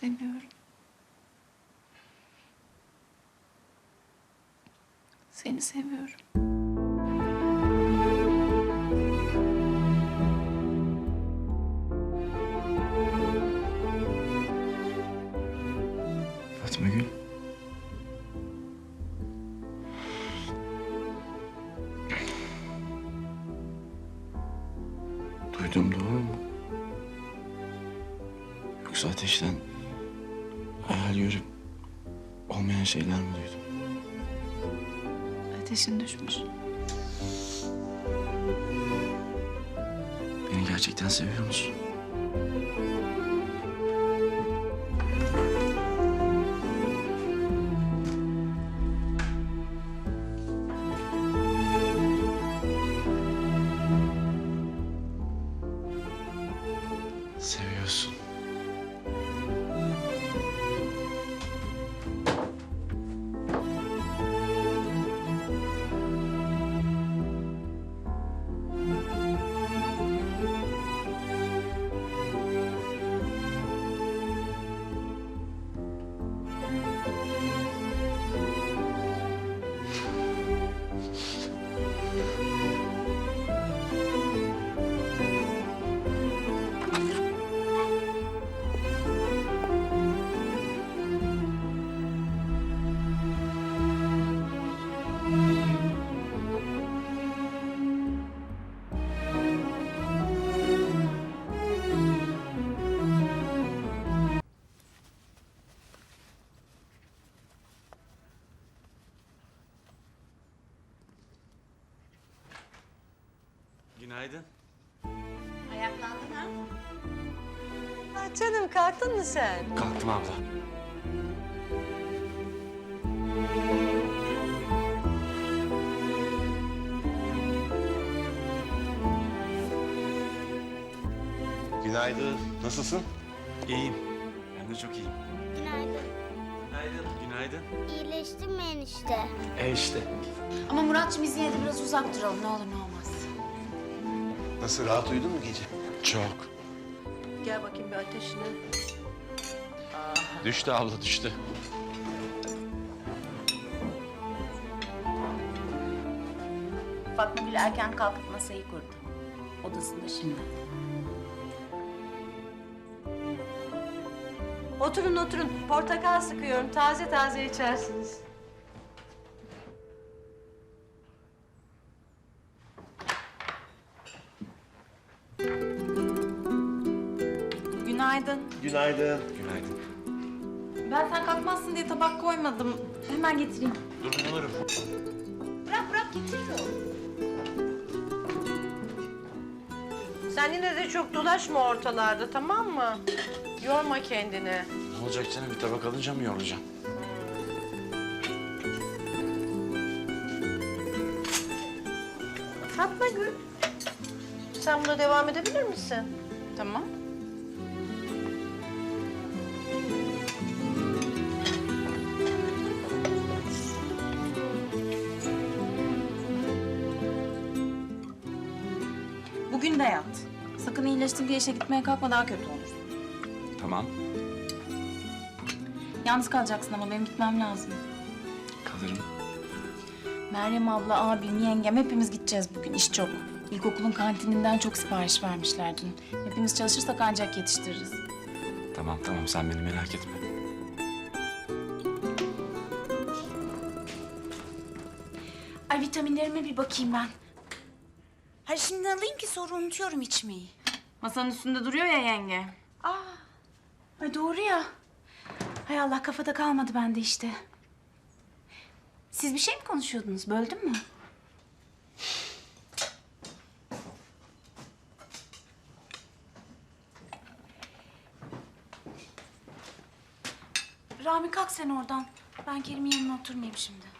Seviyorum. Seni seviyorum. Fatma Gül. Duydum doğru mu? Yoksa ateşten hayal görüp olmayan şeyler mi duydum? Ateşin düşmüş. Beni gerçekten seviyor musun? Seviyorsun. Günaydın. Ayaklandın ha? Ah canım kalktın mı sen? Kalktım abla. Günaydın. Nasılsın? İyiyim. Ben de çok iyiyim. Günaydın. Günaydın. Günaydın. İyileştin mi enişte? E işte. Ama Muratçım biz yine de biraz uzak duralım ne olur ne olmaz. Nasıl rahat uyudun mu gece? Çok. Gel bakayım bir ateşine. Düştü abla düştü. Fatma Gül erken kalkıp masayı kurdu. Odasında şimdi. Oturun oturun. Portakal sıkıyorum. Taze taze içersiniz. Günaydın. Günaydın. Günaydın. Ben sen kalkmazsın diye tabak koymadım. Hemen getireyim. Dur ben alırım. Bırak bırak getiriyor. Sen yine de çok dolaşma ortalarda tamam mı? Yorma kendini. Ne olacak canım bir tabak alınca mı yorulacağım? Fatma Gül. Sen buna devam edebilir misin? Tamam. Bugün de yat. Sakın iyileştim diye işe gitmeye kalkma daha kötü olur. Tamam. Yalnız kalacaksın ama benim gitmem lazım. Kalırım. Meryem abla, abim, yengem hepimiz gideceğiz bugün. İş çok. İlkokulun kantininden çok sipariş vermişler dün. Hepimiz çalışırsak ancak yetiştiririz. Tamam tamam sen beni merak etme. Ay vitaminlerime bir bakayım ben. Hayır şimdi alayım ki sonra unutuyorum içmeyi. Masanın üstünde duruyor ya yenge. Ay doğru ya. Hay Allah kafada kalmadı bende işte. Siz bir şey mi konuşuyordunuz? Böldüm mü? Rami kalk sen oradan. Ben Kerim'in yanına oturmayayım şimdi.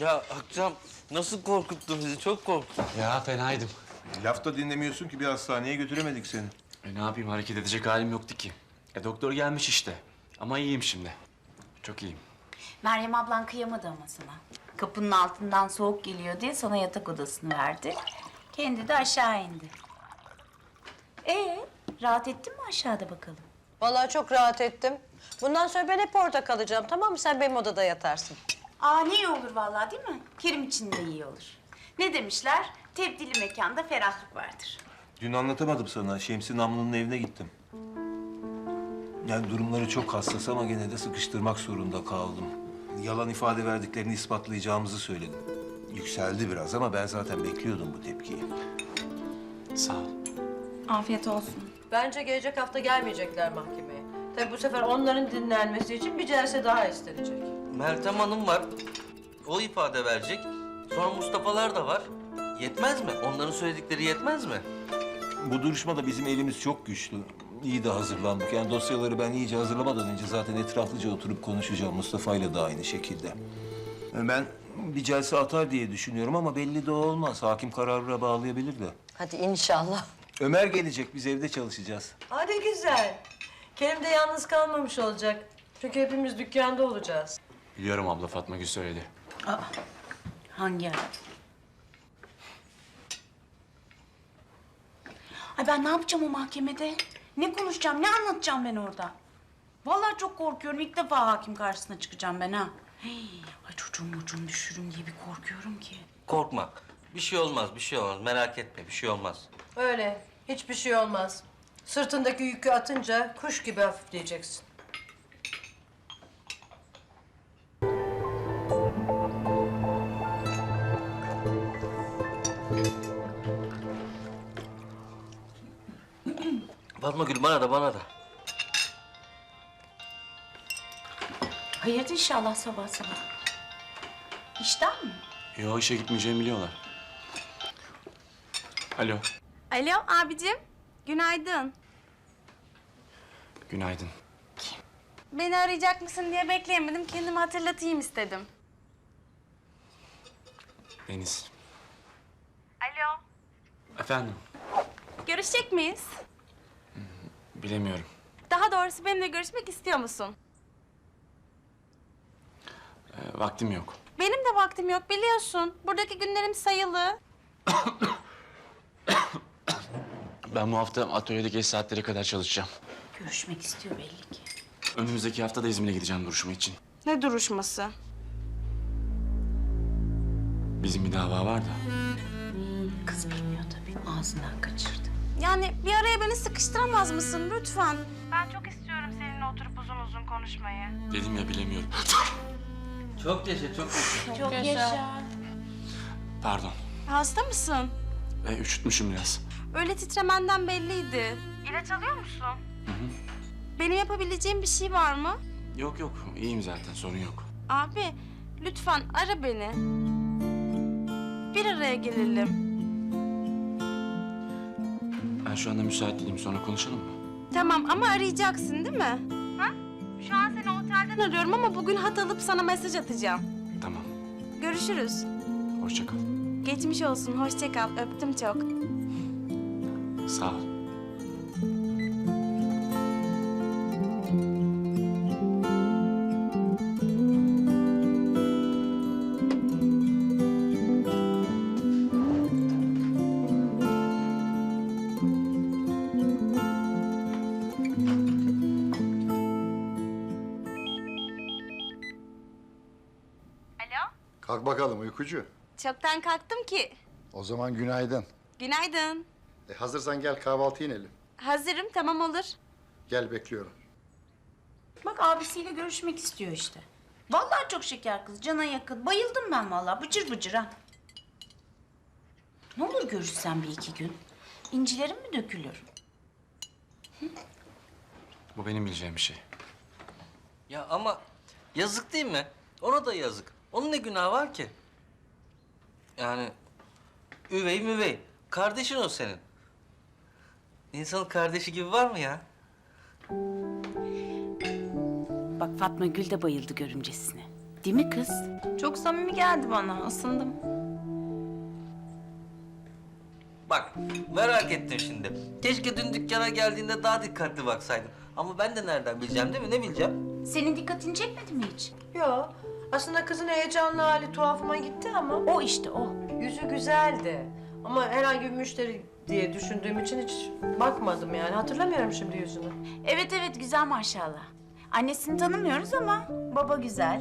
Ya Akçam nasıl korkuttun bizi? Çok korktum. Ya fenaydım. Laf da dinlemiyorsun ki bir hastaneye götüremedik seni. E ne yapayım hareket edecek halim yoktu ki. E doktor gelmiş işte. Ama iyiyim şimdi. Çok iyiyim. Meryem ablan kıyamadı ama sana. Kapının altından soğuk geliyor diye sana yatak odasını verdi. Kendi de aşağı indi. Ee, rahat ettin mi aşağıda bakalım? Vallahi çok rahat ettim. Bundan sonra ben hep orada kalacağım tamam mı? Sen benim odada yatarsın. Aa ne iyi olur vallahi değil mi? Kerim için de iyi olur. Ne demişler? Tebdili mekanda ferahlık vardır. Dün anlatamadım sana. Şemsi Namlı'nın evine gittim. Yani durumları çok hassas ama gene de sıkıştırmak zorunda kaldım. Yalan ifade verdiklerini ispatlayacağımızı söyledim. Yükseldi biraz ama ben zaten bekliyordum bu tepkiyi. Sağ ol. Afiyet olsun. Bence gelecek hafta gelmeyecekler mahkemeye. Tabii bu sefer onların dinlenmesi için bir celse daha istenecek. Meltem Hanım var. O ifade verecek. Sonra Mustafa'lar da var. Yetmez mi? Onların söyledikleri yetmez mi? Bu duruşmada bizim elimiz çok güçlü. İyi de hazırlandık. Yani dosyaları ben iyice hazırlamadan önce zaten etraflıca oturup konuşacağım. Mustafa ile de aynı şekilde. Ben bir celse atar diye düşünüyorum ama belli de olmaz. Hakim kararına bağlayabilir de. Hadi inşallah. Ömer gelecek. Biz evde çalışacağız. Hadi güzel. Kerim de yalnız kalmamış olacak. Çünkü hepimiz dükkanda olacağız. Biliyorum abla Fatma Gül söyledi. Hangi ara? Ay ben ne yapacağım o mahkemede? Ne konuşacağım, ne anlatacağım ben orada? Vallahi çok korkuyorum. İlk defa hakim karşısına çıkacağım ben ha. Hey, ay çocuğum çocuğum düşürüm diye bir korkuyorum ki. Korkma. Bir şey olmaz, bir şey olmaz. Merak etme, bir şey olmaz. Öyle. Hiçbir şey olmaz. Sırtındaki yükü atınca kuş gibi hafifleyeceksin. Fatma Gül bana da, bana da. Hayırdır inşallah sabah sabah. İşten mi? Yo işe gitmeyeceğimi biliyorlar. Alo. Alo abicim. Günaydın. Günaydın. Beni arayacak mısın diye bekleyemedim. Kendimi hatırlatayım istedim. Deniz. Alo. Efendim. Görüşecek miyiz? Bilemiyorum. Daha doğrusu benimle görüşmek istiyor musun? Ee, vaktim yok. Benim de vaktim yok biliyorsun. Buradaki günlerim sayılı. Ben bu hafta atölyede geç saatlere kadar çalışacağım. Görüşmek istiyor belli ki. Önümüzdeki hafta da İzmir'e gideceğim duruşma için. Ne duruşması? Bizim bir dava var da. Kız bilmiyor tabii. Ağzından kaçırdı. Yani bir araya beni sıkıştıramaz mısın lütfen? Ben çok istiyorum seninle oturup uzun uzun konuşmayı. Dedim ya bilemiyorum. Çok yaşa, çok yaşa. Çok yaşa. Pardon. Hasta mısın? Ee, üşütmüşüm biraz. Öyle titremenden belliydi. İlaç alıyor musun? Benim yapabileceğim bir şey var mı? Yok yok iyiyim zaten sorun yok. Abi lütfen ara beni. Bir araya gelelim. Ben şu anda müsait değilim sonra konuşalım mı? Tamam ama arayacaksın değil mi? Ha? Şu an seni otelden arıyorum ama bugün hat alıp sana mesaj atacağım. Tamam. Görüşürüz. Hoşça kal. Geçmiş olsun. Hoşça kal. Öptüm çok. Sağ ol. Uykucu. Çoktan kalktım ki. O zaman günaydın. Günaydın. E, hazırsan gel kahvaltı inelim. Hazırım. Tamam olur. Gel bekliyorum. Bak abisiyle görüşmek istiyor işte. Vallahi çok şeker kız, cana yakın. Bayıldım ben vallahi, bıcır bıcır ha. Ne olur görüşsen bir iki gün. İncilerim mi dökülür? Bu benim bileceğim bir şey. Ya ama yazık değil mi? Ona da yazık. Onun ne günahı var ki? Yani üvey müvey. Kardeşin o senin. İnsanın kardeşi gibi var mı ya? Bak Fatma Gül de bayıldı görümcesine. Değil mi kız? Çok samimi geldi bana. Isındım. Bak merak ettim şimdi. Keşke dün dükkana geldiğinde daha dikkatli baksaydın. Ama ben de nereden bileceğim değil mi? Ne bileceğim? Senin dikkatini çekmedi mi hiç? Yo. Aslında kızın heyecanlı hali tuhafıma gitti ama O işte o. yüzü güzeldi. Ama herhangi bir müşteri diye düşündüğüm için hiç bakmadım yani. Hatırlamıyorum şimdi yüzünü. Evet evet güzel maşallah. Annesini tanımıyoruz ama baba güzel.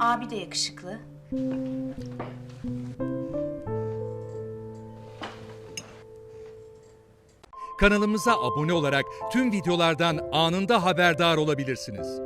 Abi de yakışıklı. Kanalımıza abone olarak tüm videolardan anında haberdar olabilirsiniz.